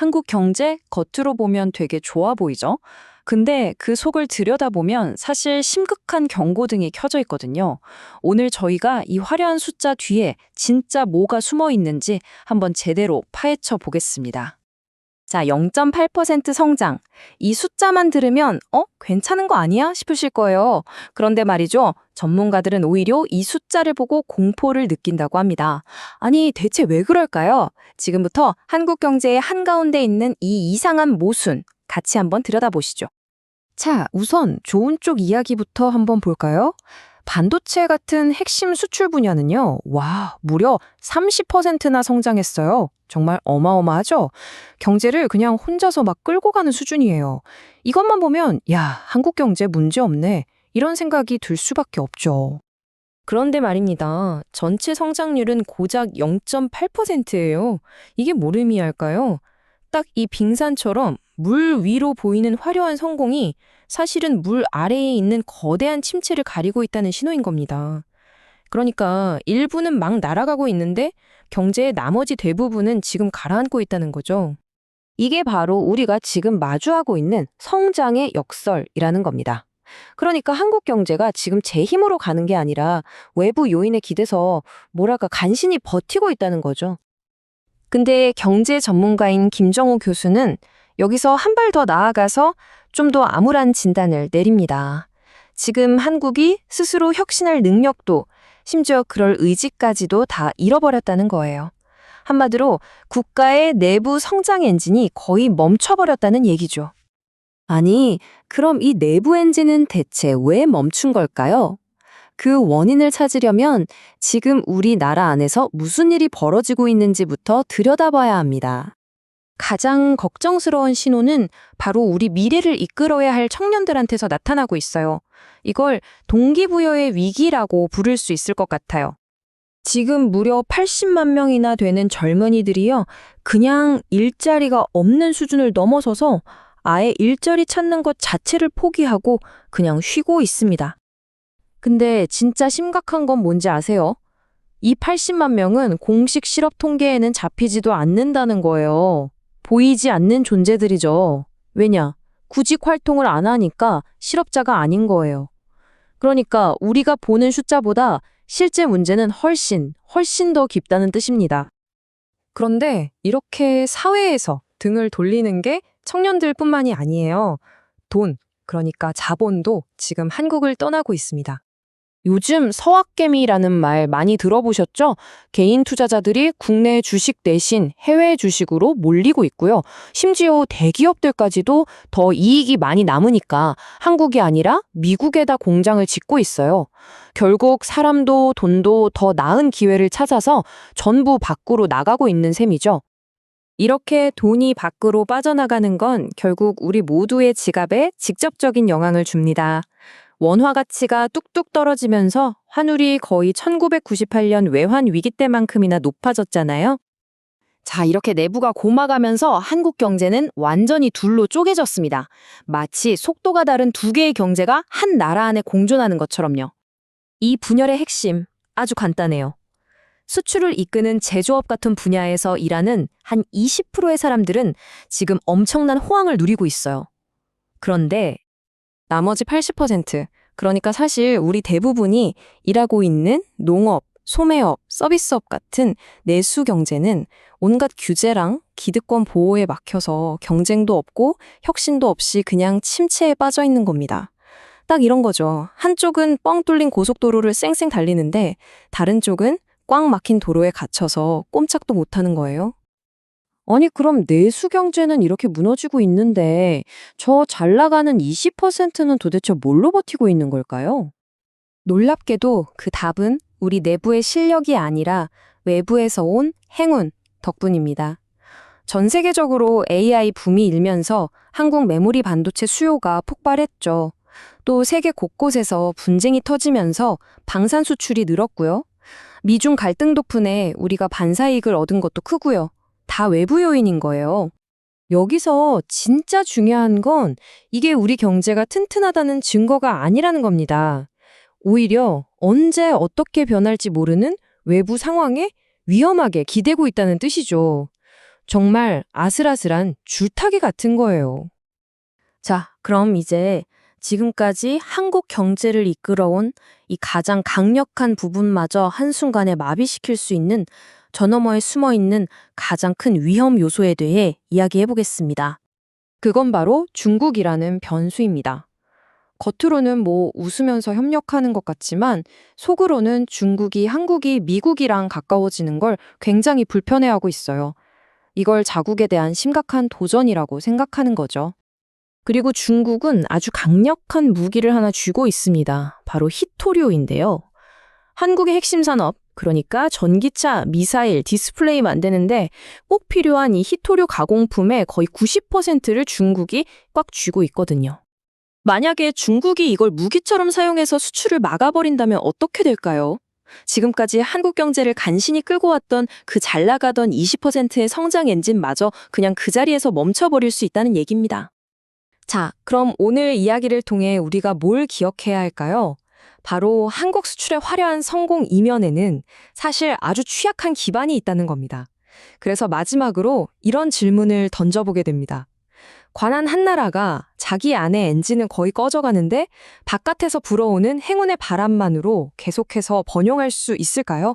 한국 경제 겉으로 보면 되게 좋아 보이죠? 근데 그 속을 들여다보면 사실 심각한 경고등이 켜져 있거든요. 오늘 저희가 이 화려한 숫자 뒤에 진짜 뭐가 숨어 있는지 한번 제대로 파헤쳐 보겠습니다. 자, 0.8% 성장. 이 숫자만 들으면, 어? 괜찮은 거 아니야? 싶으실 거예요. 그런데 말이죠. 전문가들은 오히려 이 숫자를 보고 공포를 느낀다고 합니다. 아니, 대체 왜 그럴까요? 지금부터 한국 경제의 한가운데 있는 이 이상한 모순, 같이 한번 들여다보시죠. 자, 우선 좋은 쪽 이야기부터 한번 볼까요? 반도체 같은 핵심 수출 분야는요, 와, 무려 30%나 성장했어요. 정말 어마어마하죠? 경제를 그냥 혼자서 막 끌고 가는 수준이에요. 이것만 보면, 야, 한국 경제 문제 없네. 이런 생각이 들 수밖에 없죠. 그런데 말입니다. 전체 성장률은 고작 0.8%예요. 이게 뭘 의미할까요? 딱 이 빙산처럼 물 위로 보이는 화려한 성공이 사실은 물 아래에 있는 거대한 침체를 가리고 있다는 신호인 겁니다. 그러니까 일부는 막 날아가고 있는데 경제의 나머지 대부분은 지금 가라앉고 있다는 거죠. 이게 바로 우리가 지금 마주하고 있는 성장의 역설이라는 겁니다. 그러니까 한국 경제가 지금 제 힘으로 가는 게 아니라 외부 요인에 기대서 뭐랄까 간신히 버티고 있다는 거죠. 근데 경제 전문가인 김정우 교수는 여기서 한 발 더 나아가서 좀 더 암울한 진단을 내립니다. 지금 한국이 스스로 혁신할 능력도 심지어 그럴 의지까지도 다 잃어버렸다는 거예요. 한마디로 국가의 내부 성장 엔진이 거의 멈춰버렸다는 얘기죠. 아니, 그럼 이 내부 엔진은 대체 왜 멈춘 걸까요? 그 원인을 찾으려면 지금 우리나라 안에서 무슨 일이 벌어지고 있는지부터 들여다봐야 합니다. 가장 걱정스러운 신호는 바로 우리 미래를 이끌어야 할 청년들한테서 나타나고 있어요. 이걸 동기부여의 위기라고 부를 수 있을 것 같아요. 지금 무려 80만 명이나 되는 젊은이들이요, 그냥 일자리가 없는 수준을 넘어서서 아예 일자리 찾는 것 자체를 포기하고 그냥 쉬고 있습니다. 근데 진짜 심각한 건 뭔지 아세요? 이 80만 명은 공식 실업 통계에는 잡히지도 않는다는 거예요. 보이지 않는 존재들이죠. 왜냐? 구직 활동을 안 하니까 실업자가 아닌 거예요. 그러니까 우리가 보는 숫자보다 실제 문제는 훨씬, 훨씬 더 깊다는 뜻입니다. 그런데 이렇게 사회에서 등을 돌리는 게 청년들 뿐만이 아니에요. 돈, 그러니까 자본도 지금 한국을 떠나고 있습니다. 요즘 서학개미라는 말 많이 들어보셨죠? 개인 투자자들이 국내 주식 대신 해외 주식으로 몰리고 있고요. 심지어 대기업들까지도 더 이익이 많이 남으니까 한국이 아니라 미국에다 공장을 짓고 있어요. 결국 사람도 돈도 더 나은 기회를 찾아서 전부 밖으로 나가고 있는 셈이죠. 이렇게 돈이 밖으로 빠져나가는 건 결국 우리 모두의 지갑에 직접적인 영향을 줍니다. 원화 가치가 뚝뚝 떨어지면서 환율이 거의 1998년 외환 위기 때만큼이나 높아졌잖아요. 자, 이렇게 내부가 고마가면서 한국 경제는 완전히 둘로 쪼개졌습니다. 마치 속도가 다른 두 개의 경제가 한 나라 안에 공존하는 것처럼요. 이 분열의 핵심 아주 간단해요. 수출을 이끄는 제조업 같은 분야에서 일하는 한 20%의 사람들은 지금 엄청난 호황을 누리고 있어요. 그런데 나머지 80%, 그러니까 사실 우리 대부분이 일하고 있는 농업, 소매업, 서비스업 같은 내수 경제는 온갖 규제랑 기득권 보호에 막혀서 경쟁도 없고 혁신도 없이 그냥 침체에 빠져 있는 겁니다. 딱 이런 거죠. 한쪽은 뻥 뚫린 고속도로를 쌩쌩 달리는데 다른 쪽은 꽉 막힌 도로에 갇혀서 꼼짝도 못하는 거예요. 아니, 그럼 내수 경제는 이렇게 무너지고 있는데 저 잘 나가는 20%는 도대체 뭘로 버티고 있는 걸까요? 놀랍게도 그 답은 우리 내부의 실력이 아니라 외부에서 온 행운 덕분입니다. 전 세계적으로 AI 붐이 일면서 한국 메모리 반도체 수요가 폭발했죠. 또 세계 곳곳에서 분쟁이 터지면서 방산 수출이 늘었고요. 미중 갈등 덕분에 우리가 반사이익을 얻은 것도 크고요. 다 외부 요인인 거예요. 여기서 진짜 중요한 건 이게 우리 경제가 튼튼하다는 증거가 아니라는 겁니다. 오히려 언제 어떻게 변할지 모르는 외부 상황에 위험하게 기대고 있다는 뜻이죠. 정말 아슬아슬한 줄타기 같은 거예요. 자, 그럼 이제 지금까지 한국 경제를 이끌어온 이 가장 강력한 부분마저 한순간에 마비시킬 수 있는 저 너머에 숨어 있는 가장 큰 위험 요소에 대해 이야기해 보겠습니다. 그건 바로 중국이라는 변수입니다. 겉으로는 뭐 웃으면서 협력하는 것 같지만 속으로는 중국이 한국이 미국이랑 가까워지는 걸 굉장히 불편해하고 있어요. 이걸 자국에 대한 심각한 도전이라고 생각하는 거죠. 그리고 중국은 아주 강력한 무기를 하나 쥐고 있습니다. 바로 히토류인데요. 한국의 핵심 산업, 그러니까 전기차, 미사일, 디스플레이 만드는데 꼭 필요한 이 히토류 가공품의 거의 90%를 중국이 꽉 쥐고 있거든요. 만약에 중국이 이걸 무기처럼 사용해서 수출을 막아버린다면 어떻게 될까요? 지금까지 한국 경제를 간신히 끌고 왔던 그 잘 나가던 20%의 성장 엔진마저 그냥 그 자리에서 멈춰버릴 수 있다는 얘기입니다. 자, 그럼 오늘 이야기를 통해 우리가 뭘 기억해야 할까요? 바로 한국 수출의 화려한 성공 이면에는 사실 아주 취약한 기반이 있다는 겁니다. 그래서 마지막으로 이런 질문을 던져보게 됩니다. 관한 한 나라가 자기 안의 엔진은 거의 꺼져가는데 바깥에서 불어오는 행운의 바람만으로 계속해서 번영할 수 있을까요?